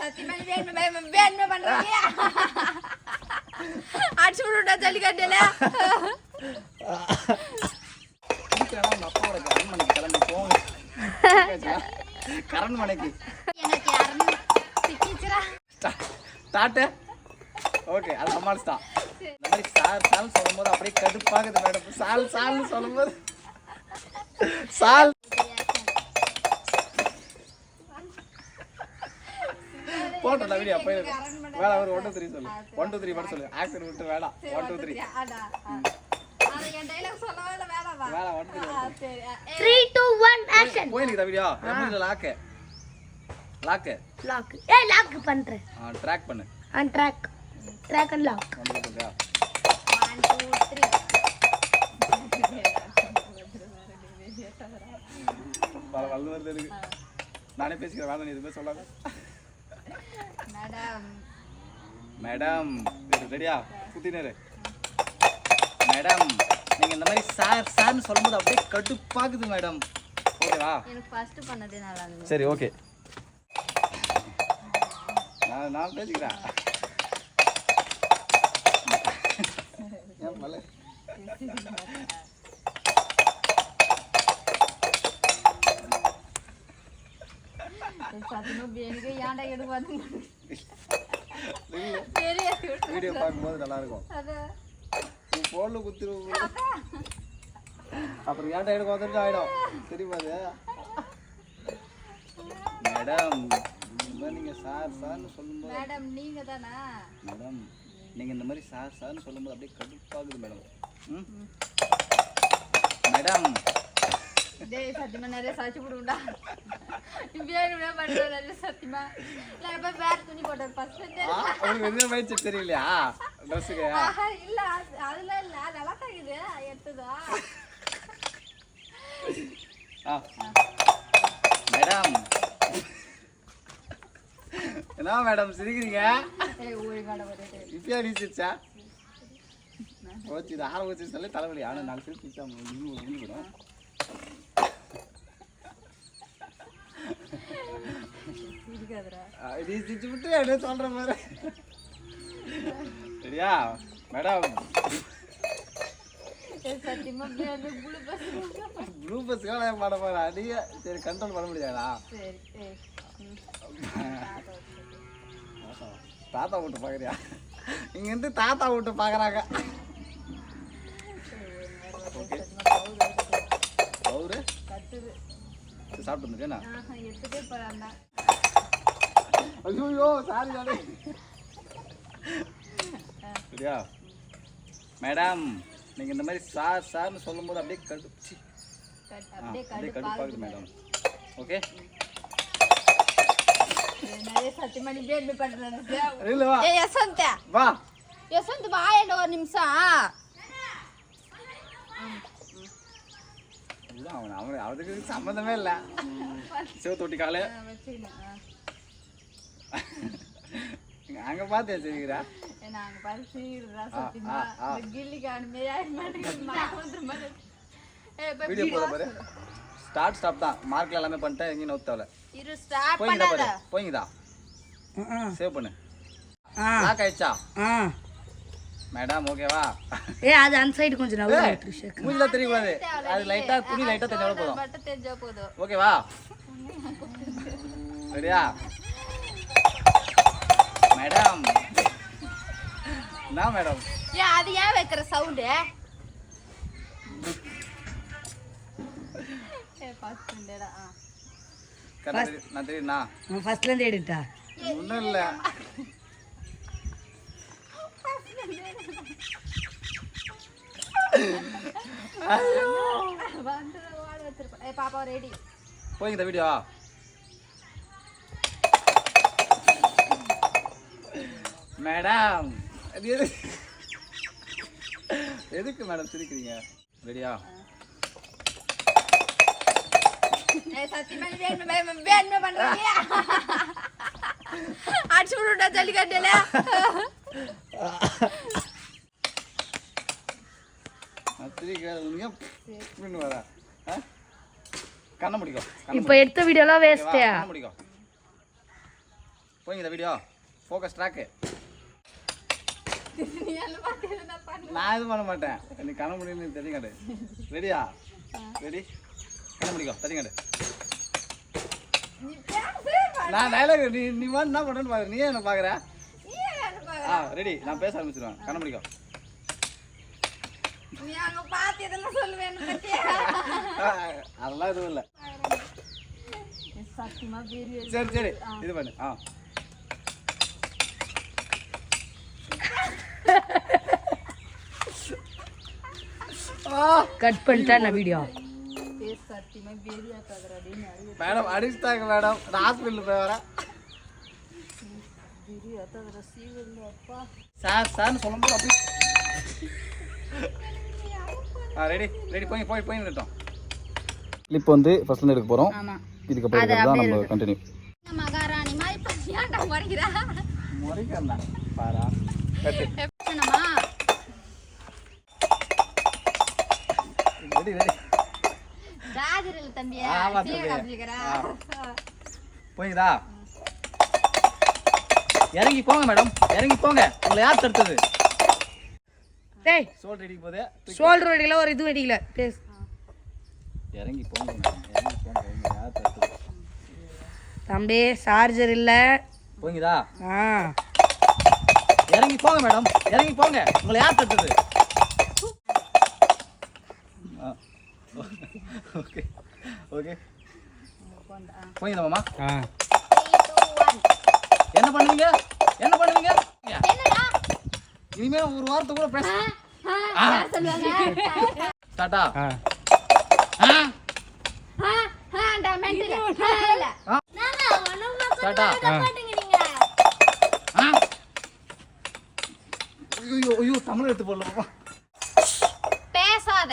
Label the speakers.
Speaker 1: சத்தியமா வேணுமே, வேணுமே, அடிச்சு விடுடா ஜல்லிக்கட்டுல.
Speaker 2: கரண் மனைக்கு கரண்
Speaker 1: எனக்கு
Speaker 2: ஸ்டார்ட் ஓகே அது சமாளிச்சிட்டா இந்த மாதிரி சார் சால் சொல்லும்போது அப்படியே கடுப்பாகுது மேடம். சால் சால்னு சொல்லும்போது. சால். போட்டோம் வீடியோ போயிருக்கு வேலை ஒரு ஒன் டூ த்ரீ சொல்லு. ஒன் டூ த்ரீ மட்டும் சொல்லு. ஆக்சன் விட்டு வேணாம் ஒன் டூ த்ரீ
Speaker 1: ஆ.
Speaker 2: வேலை
Speaker 1: ஆ. ஆ,
Speaker 3: த்ரீ டூ ஒன் ஆக்ஷன்
Speaker 2: போயிருக்குதா வீடியோ? லாக்கு லாக்கு
Speaker 3: லாக் ஏ லாக் பண்றேன்.
Speaker 2: ட்ராக் பண்ணு.
Speaker 3: On track track and lock
Speaker 2: வந்து கொடுங்க
Speaker 1: one, two, three.
Speaker 2: வர வளர்ந்து வருது நானே பேசிக்கிறேன். வேணாம் நீ எதுவுமே சொல்லாத.
Speaker 1: மேடம்
Speaker 2: ரெடியா குத்தினரு. மேடம் நீங்க இந்த மாதிரி சார் சார்னு சொல்லும்போது அப்படியே கடுப்பாகுது மேடம் ஓகேவா
Speaker 1: எனக்கு ஃபர்ஸ்ட் பண்ணதே நல்லா இருந்தது.
Speaker 2: சரி ஓகே நான் நான் பேசிக்கிறேன். ஏன் மலை?
Speaker 1: ஏன்டா பெரிய
Speaker 2: வீடியோ பார்க்கும்போது நல்லா இருக்கும்
Speaker 1: அது
Speaker 2: நீ ஃபோனில் குத்திருவோம் அப்புறம் ஏன்டா எனக்கு வந்துட்டு ஆயிடும்? தெரியுமா அது? மேடம் நீங்கள் சார் சார்னு சொல்லும்போது
Speaker 1: மேடம் நீங்க தானா?
Speaker 2: மேடம் நீங்கள் இந்த மாதிரி சார் சார்னு சொல்லும்போது அப்படியே கடுப்பாகுது மேடம். ம்? மேடம்.
Speaker 1: டேய் சத்தியமா நிறைய சாட்சி போடுண்டா வேணுமே பண்ணுறேன் நிறைய சத்தியமா? நான் எப்ப வேற துணி போட்டேன் ஃபர்ஸ்ட்
Speaker 2: உங்களுக்கு செட் தெரியலையா? ட்ரெஸ்ஸுக்கு?
Speaker 1: இல்ல அது- அதெல்லாம் இல்ல நல்லா தாக்குது எடுத்ததா
Speaker 2: ஆ. மேடம். என்ன மேடம் சிரிக்கிறீங்க? இப்பயா நீ சிரிச்சா போச்சு இது ஆரம்பிச்சு சொல்லி தலைவலி. ஆனால் நாலு சிரிச்சா விடும்
Speaker 1: இருக்காதுடா
Speaker 2: நீ சிரிச்சு விட்டு என்ன சொல்ற மாதிரி. சரியா? Madam.
Speaker 1: Blue bus
Speaker 2: blue bus வேலை பாட போறா நீ சரி கண்ட்ரோல் பண்ண முடியாதா. தாத்தா விட்டு பார்க்குறியா இங்க இருந்து தாத்தா விட்டு பார்க்குறாங்க. ஓகே சரி, சாப்பிட்டு
Speaker 1: போறான்டா
Speaker 2: ஐயோ சாரி சாரி சரியா மேடம் நீங்க இந்த மாதிரி சார் சார்னு சொல்லும்போது அப்படியே கடுச்சு.
Speaker 1: அப்படியே
Speaker 2: அப்படியே
Speaker 1: கடுப்பாகுது.
Speaker 2: மேடம் ஓகே
Speaker 1: என்ன ஒரு நிமிஷம்.
Speaker 2: இல்ல, அவன் அவன் அவனுக்கு சம்மந்தமே இல்லை. சிவத்தொட்டி காலு. அங்க பார்த்தே சரிக்கிறா
Speaker 1: ஏய், நாங்க பரிசீலிக்கிறதா
Speaker 2: ஆ,
Speaker 1: சத்தியமா.
Speaker 2: ஆ, ஆ.
Speaker 1: இந்த கில்லி காணுமே யார் மாட்டேங்குது மழை வந்துரும் போல. ஏய், இப்ப
Speaker 2: வீடியோ போத
Speaker 1: video-
Speaker 2: பாரு ஸ்டார்ட் ஸ்டாப் தான். மார்க்ல எல்லாமே பண்ணிட்டேன் எங்கேயும் நோத்தவல
Speaker 1: இரு பண்ணாத.
Speaker 2: பாரு. போய்ங்கதா சேவ் பண்ணு.
Speaker 3: ஆ.
Speaker 2: லாக் ஆயிடுச்சா? மேடம் ஓகேவா
Speaker 3: ஏ அது அந்த சைடு கொஞ்சம்
Speaker 2: மூஞ்சில தெரியக்கூடாது அது லைட்டா துணி லைட்டா
Speaker 1: தெரிஞ்சா போதும்.
Speaker 2: ஓகேவா ரெடியா மேடம் என்ன மேடம்
Speaker 1: ஏன் அது ஏன் வைக்கிற சவுண்டு
Speaker 2: நான் தெரியுண்ணா
Speaker 3: ஃபர்ஸ்ட்ல இருந்து எடுத்தா
Speaker 2: ஒன்றும் இல்லை போய் இந்த வீடியோ மேடம். அது எது எதுக்கு மேடம் சிரிக்கிறீங்க? ரெடியா?
Speaker 1: அடிச்சு விடுடா ஜல்லிக்கட்டுல.
Speaker 3: இப்போ எடுத்த வீடியோலாம்
Speaker 2: முடிக்கும்.
Speaker 3: வேஸ்ட்டே
Speaker 2: கண்ணை முடிக்கும் போய்ங்க இந்த வீடியோ ஃபோக்கஸ் ட்ராக்கு
Speaker 1: நீ எல்லாம் பார்த்து எதுனா பண்ணு
Speaker 2: நான் எதுவும் பண்ண மாட்டேன். நீ கண்ண தெரியும் தெரியுங்காடு ரெடியா ரெடி கண்ண முடிக்கோ தெரியுங்காடு
Speaker 1: நீ
Speaker 2: நான் டைலாக் நீ நீ வந்து என்ன பண்ணுறேன்னு பாக்குற நீ என்ன பார்க்குற? ஆ ரெடி நான் பேச ஆரம்பிச்சிருவேன். கண்ண முடிக்கோ. அதெல்லாம் எதுவும் இல்லை. சரி சரி. இது பண்ணு. ஆ.
Speaker 3: கட் பண்ணிட்டா நான் வீடியோ
Speaker 2: மேடம் அடிச்சுட்டாங்க மேடம். நான் ஹாஸ்பிட்டல் போய் வரேன். சார் சார்னு சொல்லும்போது அப்படி ஆ ரெடி ரெடி போய் போய் போய் நிட்டோம் கிளிப் வந்து ஃபர்ஸ்ட்ல எடுக்க போகிறோம்
Speaker 1: ஆமா.
Speaker 2: இதுக்கப்புறம் தான் நம்ம கண்டினியூ
Speaker 1: மகாராணி மாதிரி இப்ப ஏன்டா முறைக்கிறா
Speaker 2: முறைக்கண்ணா பாரா. ரெடி ரெடி
Speaker 1: ராஜரில் தம்பியா?
Speaker 2: ஆமா தம்பி. போய்தா இறங்கி போங்க மேடம். இறங்கி போங்க. உங்களை யார் தடுத்தது?
Speaker 3: டேய்
Speaker 2: சோல் ரெடி போதே
Speaker 3: ஷோல்டர் அடிக்கல ஒரு இதுவும் அடிக்கல. பேஸ்
Speaker 2: இறங்கி போங்க. இறங்கி போங்க. உங்களை யார் தடுத்தது?
Speaker 3: தம்பி சார்ஜர் இல்லை.
Speaker 2: போங்கதா
Speaker 3: ஆ.
Speaker 2: இறங்கி போங்க மேடம். இறங்கி போங்க. உங்களை யார் தடுத்தது? ஓகே ஓகே போய்தா மாமா
Speaker 3: ஆ
Speaker 2: என்ன பண்ணுவீங்க? என்ன பண்ணுவீங்க?
Speaker 1: என்னடா
Speaker 2: இனிமே ஒரு வாரத்தை கூட பேச
Speaker 1: ஆ, யார் சொல்லுவாங்க.
Speaker 2: டாட்டா
Speaker 3: ஆ.
Speaker 2: ஆ?
Speaker 1: ஆ, ஆ, டா, mental. ஆ, இல்ல.
Speaker 2: ஆ. டாட்டா ஆ? ஐயோ ஐயோ தமிழ் எடுத்து போடல
Speaker 1: பேசாத.